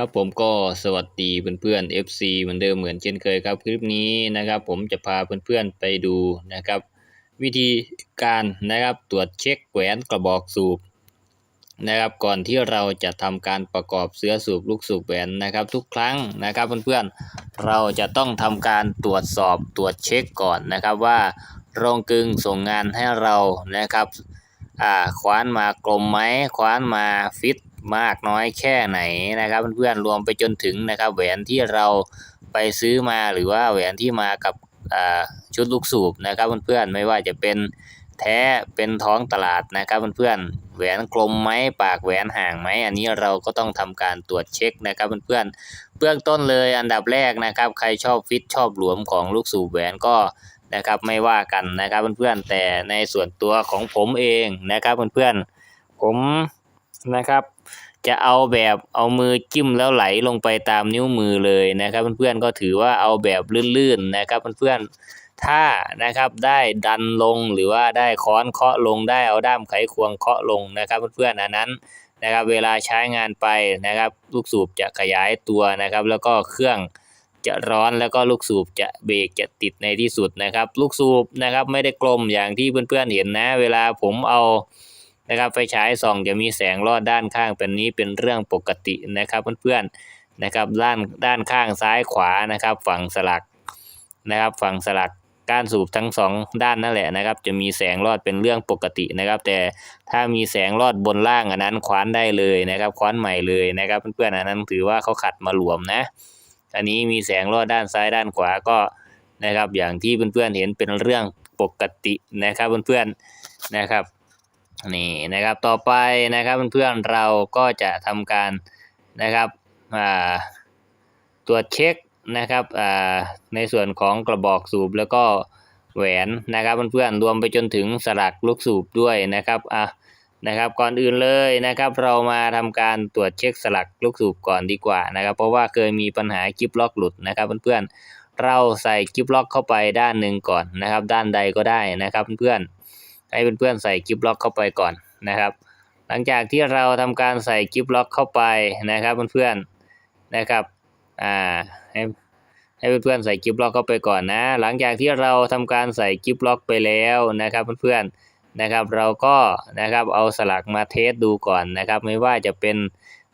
ครับผมก็สวัสดีเพื่อนๆ FC เหมือนเดิมเหมือนเช่นเคยครับคลิปนี้นะครับ ผมจะพาเพื่อนๆไปดูนะครับ วิธีการนะครับตรวจเช็คแหวนกระบอกสูบนะครับ ก่อนที่เราจะทำการประกอบเสื้อสูบลูกสูบแหวนนะครับ ทุกครั้งนะครับเพื่อนๆเราจะต้องทำการตรวจสอบตรวจเช็คก่อนนะครับว่าโรงกึงส่งงานให้เรานะครับอ่าคว้านมากลมไหมคว้านมาฟิต มากน้อยแค่ไหนนะครับ เพื่อนๆรวมไปจนถึงนะครับ แหวนที่เราไปซื้อมาหรือว่าแหวนที่มากับชุดลูกสูบนะครับเพื่อนๆไม่ว่าจะเป็นแท้เป็นท้องตลาดนะครับเพื่อนๆแหวนกลมไหมปากแหวนห่างไหมอันนี้เราก็ต้องทำการตรวจเช็คนะครับเพื่อนๆเบื้องต้นเลยอันดับแรกนะครับ ใครชอบฟิตชอบหลวมของลูกสูบแหวนก็นะครับไม่ว่ากันนะครับเพื่อนๆแต่ในส่วนตัวของผมเองนะครับเพื่อนๆผมนะครับ จะเอาแบบเอามือจิ้มแล้วไหลลงไปตามนิ้วมือเลยนะครับ เพื่อนๆก็ถือว่าเอาแบบลื่นๆนะครับเพื่อนๆถ้านะครับได้ดันลงหรือว่าได้ค้อนเคาะลงได้เอาด้ามไขควงเคาะลงนะครับเพื่อนๆอันนั้นนะครับเวลาใช้งานไปนะครับ ลูกสูบจะขยายตัวนะครับ แล้วก็เครื่องจะร้อนแล้วก็ลูกสูบจะเบรกจะติดในที่สุดนะครับ ลูกสูบนะครับไม่ได้กลมอย่างที่เพื่อนๆเห็นนะ เวลาผมเอา นะครับไฟฉายส่องจะมีแสงลอดด้านข้างเป็นนี้เป็นเรื่องปกตินะครับเพื่อนๆนะครับด้านด้านข้างซ้ายขวานะครับ ฝั่งสลักนะครับ ฝั่งสลักก้านสูบทั้งสองด้านนั่นแหละนะครับ จะมีแสงลอดเป็นเรื่องปกตินะครับ แต่ถ้ามีแสงลอดบนล่างอันนั้นคว้านได้เลยนะครับคว้านใหม่เลยนะครับ เพื่อนๆอันนั้นถือว่าเขาขัดมาหลวมนะ อันนี้มีแสงลอดด้านซ้ายด้านขวาก็นะครับ อย่างที่เพื่อนๆเห็นเป็นเรื่องปกตินะครับเพื่อนๆนะครับ นี่นะครับต่อไปนะครับเพื่อนๆเราก็จะทำการนะครับตรวจเช็คนะครับในส่วนของกระบอกสูบแล้วก็แหวนนะครับเพื่อนๆรวมไปจนถึงสลักลูกสูบด้วยนะครับอะนะครับก่อนอื่นเลยนะครับ เรามาทำการตรวจเช็คสลักลูกสูบก่อนดีกว่านะครับ เพราะว่าเคยมีปัญหากิฟล็อกหลุดนะครับเพื่อนๆเราใส่กิฟล็อกเข้าไปด้านหนึ่งก่อนนะครับ ด้านใดก็ได้นะครับเพื่อนๆ ให้เพื่อนๆใส่กิฟล็อกเข้าไปก่อนนะครับ หลังจากที่เราทำการใส่กิฟล็อกเข้าไปนะครับเพื่อนๆนะครับอ่าให้ให้เพื่อนๆใส่กิฟล็อกเข้าไปก่อนนะ หลังจากที่เราทำการใส่กิฟล็อกไปแล้วนะครับเพื่อนๆนะครับเราก็นะครับเอาสลักมาเทสดูก่อนนะครับ ไม่ว่าจะเป็น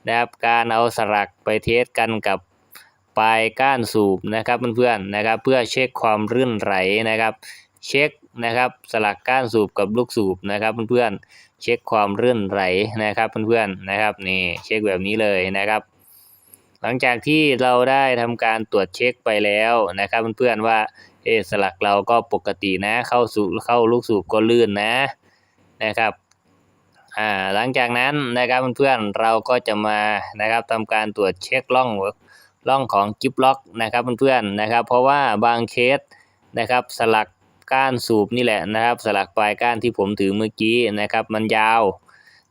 นะครับการเอาสลักไปเทสกันกับปลายก้านสูบนะครับเพื่อนๆนะครับ เพื่อเช็คความรื่นไหลนะครับ เช็ค นะครับ สลักก้านสูบกับลูกสูบนะครับเพื่อนๆเช็คความเรื่อนไหลนะครับเพื่อนๆนะครับนี่เช็คแบบนี้เลยนะครับ หลังจากที่เราได้ทำการตรวจเช็คไปแล้วนะครับเพื่อนๆว่าเอสลักเราก็ปกตินะเข้าสู่เข้าลูกสูบก็ลื่นนะนะครับอ่าหลังจากนั้นนะครับเพื่อนๆเราก็จะมานะครับทำการตรวจเช็คล่องล่องของจิปล็อกนะครับเพื่อนๆนะครับ เพราะว่าบางเคสนะครับสลัก ก้านสูบนี่แหละนะครับ สลักปลายก้านที่ผมถือเมื่อกี้นะครับ มันยาว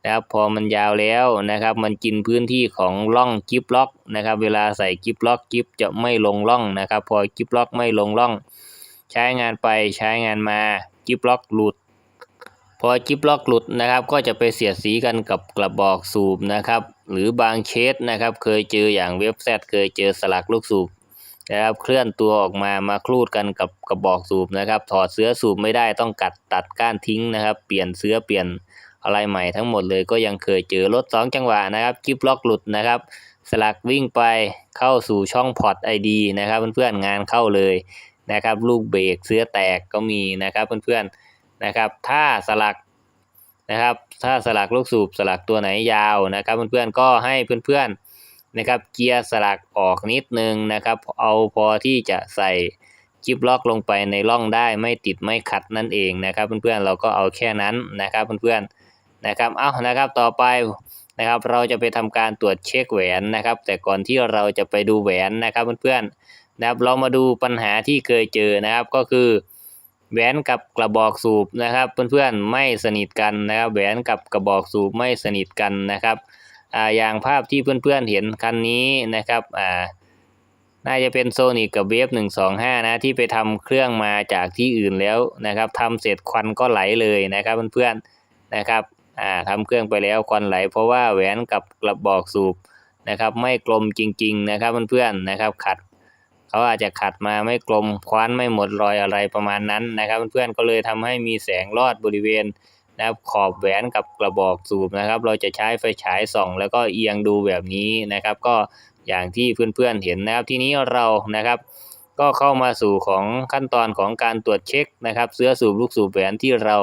นะครับพอมันยาวแล้วนะครับ มันกินพื้นที่ของร่องกิฟล็อกนะครับ เวลาใส่กิฟล็อกกิฟจะไม่ลงร่องนะครับ พอกิฟล็อกไม่ลงร่อง ใช้งานไปใช้งานมากิฟล็อกหลุด พอจิบล็อกหลุดนะครับ ก็จะไปเสียดสีกันกับกระบอกสูบนะครับ หรือบางเคสนะครับ เคยเจออย่างเว็บแซดเคยเจอสลักลูกสูบ นะครับเคลื่อนตัวออกมามาคลูดกันกับกระบอกสูบนะครับ ถอดเสื้อสูบไม่ได้ต้องกัดตัดก้านทิ้งนะครับ เปลี่ยนเสื้อเปลี่ยนอะไรใหม่ทั้งหมดเลยก็ยังเคยเจอรถ 2 จังหวะนะครับกิฟล็อกหลุดนะครับ สลักวิ่งไปเข้าสู่ช่องพอร์ตไอดีนะครับเพื่อนๆงานเข้าเลยนะครับ ลูกเบรกเสื้อแตกก็มีนะครับเพื่อนๆนะครับ ถ้าสลักนะครับ ถ้าสลักลูกสูบสลักตัวไหนยาวนะครับ เพื่อนๆก็ให้เพื่อนๆ นะครับเกียร์สลักออกนิดนึงนะครับ เอาพอที่จะใส่จิบล็อกลงไปในร่องได้ไม่ติดไม่ขัดนั่นเองนะครับ เพื่อนๆเราก็เอาแค่นั้นนะครับเพื่อนๆนะครับเอานะครับต่อไปนะครับเราจะไปทำการตรวจเช็คแหวนนะครับ แต่ก่อนที่เราจะไปดูแหวนนะครับเพื่อนๆนะครับเรามาดูปัญหาที่เคยเจอนะครับก็คือแหวนกับกระบอกสูบนะครับ เพื่อนๆไม่สนิทกันนะครับแหวนกับกระบอกสูบไม่สนิทกันนะครับ อ่าอย่างภาพที่เพื่อนๆเห็นคันนี้นะครับอ่าน่าจะเป็นโซนิกกับเวฟหนึ่งสองห้านะที่ไปทำเครื่องมาจากที่อื่นแล้วนะครับทำเสร็จควันก็ไหลเลยนะครับเพื่อนๆนะครับอ่าทำเครื่องไปแล้วควันไหล เพราะว่าแหวนกับกระบอกสูบนะครับไม่กลมจริง ๆ นะครับเพื่อนๆนะครับขัดเขาอาจจะขัดมาไม่กลมคว้านไม่หมดรอยอะไรประมาณนั้นนะครับ เพื่อนๆก็เลยทำให้มีแสงลอดบริเวณ นะครับขอบแหวนกับกระบอกสูบนะครับ เราจะใช้ไฟฉายส่อง แล้วก็เอียงดูแบบนี้นะครับ ก็อย่างที่เพื่อนๆเห็นนะครับ ทีนี้เรานะครับ ก็เข้ามาสู่ของขั้นตอนของการตรวจเช็คนะครับ เสื้อสูบลูกสูบแหวนที่เรา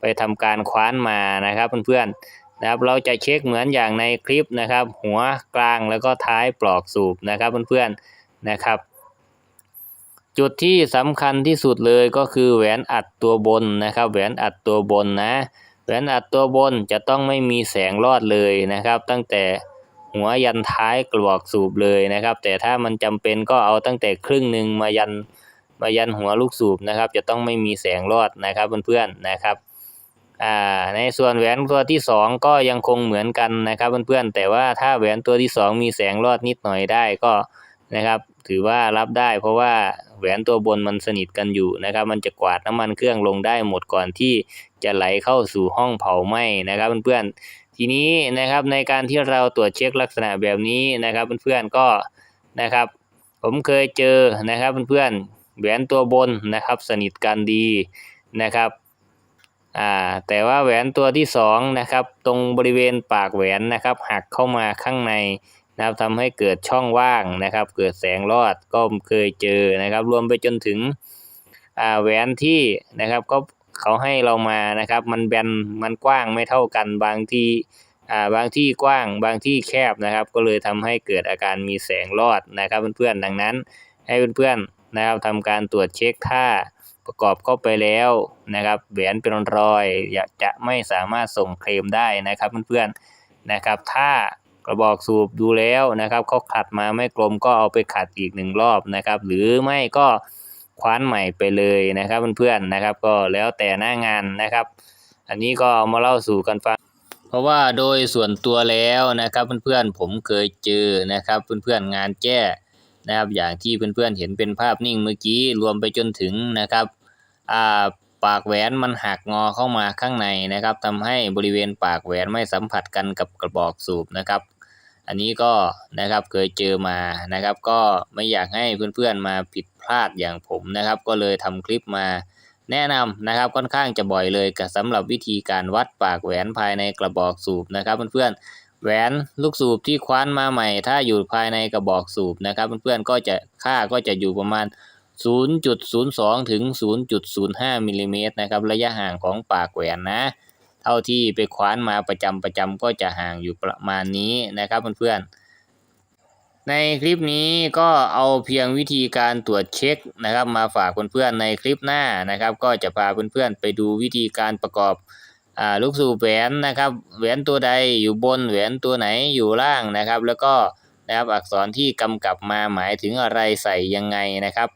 ไปทำการคว้านมานะครับเพื่อนๆนะครับ เราจะเช็คเหมือนอย่างในคลิปนะครับ หัวกลางแล้วก็ท้ายปลอกสูบนะครับเพื่อนๆนะครับ จุดที่สำคัญที่สุดเลยก็คือแหวนอัดตัวบนนะครับ แหวนอัดตัวบนนะแหวนอัดตัวบนจะต้องไม่มีแสงรอดเลยนะครับ ตั้งแต่หัวยันท้ายกรอกสูบเลยนะครับ แต่ถ้ามันจำเป็นก็เอาตั้งแต่ครึ่งหนึ่งมายันมายันหัวลูกสูบนะครับ จะต้องไม่มีแสงรอดนะครับเพื่อนๆนะครับอ่าในส่วนแหวนตัวที่สองก็ยังคงเหมือนกันนะครับเพื่อนๆแต่ว่าถ้าแหวนตัวที่สองมีแสงรอดนิดหน่อยได้ก็ นะครับ ถือว่ารับได้ เพราะว่าแหวนตัวบนมันสนิทกันอยู่นะครับ มันจะกวาดน้ำมันเครื่องลงได้หมดก่อนที่จะไหลเข้าสู่ห้องเผาไหม้นะครับเพื่อนๆทีนี้นะครับในการที่เราตรวจเช็คลักษณะแบบนี้นะครับเพื่อนๆก็นะครับ ผมเคยเจอนะครับเพื่อนๆแหวนตัวบนนะครับ สนิทกันดีนะครับอ่าแต่ว่าแหวนตัวที่สองนะครับตรงบริเวณปากแหวนนะครับหักเข้ามาข้างใน นะครับทำให้เกิดช่องว่างนะครับ เกิดแสงรอดก็เคยเจอนะครับ รวมไปจนถึงแหวนที่นะครับก็เขาให้เรามานะครับ มันแบนมันกว้างไม่เท่ากันบางที่บางที่กว้างบางที่แคบนะครับ ก็เลยทำให้เกิดอาการมีแสงรอดนะครับเพื่อนๆดังนั้น ให้เพื่อนๆนะครับทำการตรวจเช็คถ้าประกอบเข้าไปแล้วนะครับแหวนเป็นรอยอยากจะไม่สามารถส่งเคลมได้นะครับเพื่อนๆนะครับ ถ้า กระบอกสูบดูแล้วนะครับเขาขัดมาไม่กลมก็เอาไปขัดอีกหนึ่งรอบนะครับ หรือไม่ก็คว้านใหม่ไปเลยนะครับเพื่อนๆนะครับ ก็แล้วแต่หน้างานนะครับ อันนี้ก็เอามาเล่าสู่กันฟังเพราะว่าโดยส่วนตัวแล้วนะครับเพื่อนๆผมเคยเจอนะครับเพื่อนๆงานแก้นะครับอย่างที่เพื่อนๆเห็นเป็นภาพนิ่งเมื่อกี้รวมไปจนถึงนะครับอ่าปากแหวนมันหักงอเข้ามาข้างในนะครับทำให้บริเวณปากแหวนไม่สัมผัสกันกับกระบอกสูบนะครับ อันนี้ก็นะครับเคยเจอมานะครับ ก็ไม่อยากให้เพื่อนๆมาผิดพลาดอย่างผมนะครับ ก็เลยทำคลิปมาแนะนำนะครับค่อนข้างจะบ่อยเลยกับสำหรับวิธีการวัดปากแหวนภายในกระบอกสูบนะครับเพื่อนๆแหวนลูกสูบที่คว้านมาใหม่ ถ้าอยู่ภายในกระบอกสูบนะครับเพื่อนๆก็จะค่าก็จะอยู่ประมาณ 0.02 ถึง 0.05มิลลิเมตรนะครับระยะห่างของปากแหวนนะ ท่าที่ไปคว้านมาประจำประจำก็จะห่างอยู่ประมาณนี้นะครับเพื่อนๆ ในคลิปนี้ก็เอาเพียงวิธีการตรวจเช็คนะครับ มาฝากเพื่อนๆในคลิปหน้านะครับ ก็จะพาเพื่อนๆไปดูวิธีการประกอบอ่าลูกสูบแหวนนะครับแหวนตัวใดอยู่บนแหวนตัวไหนอยู่ล่างนะครับ แล้วก็นะครับอักษรที่กำกับมาหมายถึงอะไรใส่ยังไงนะครับ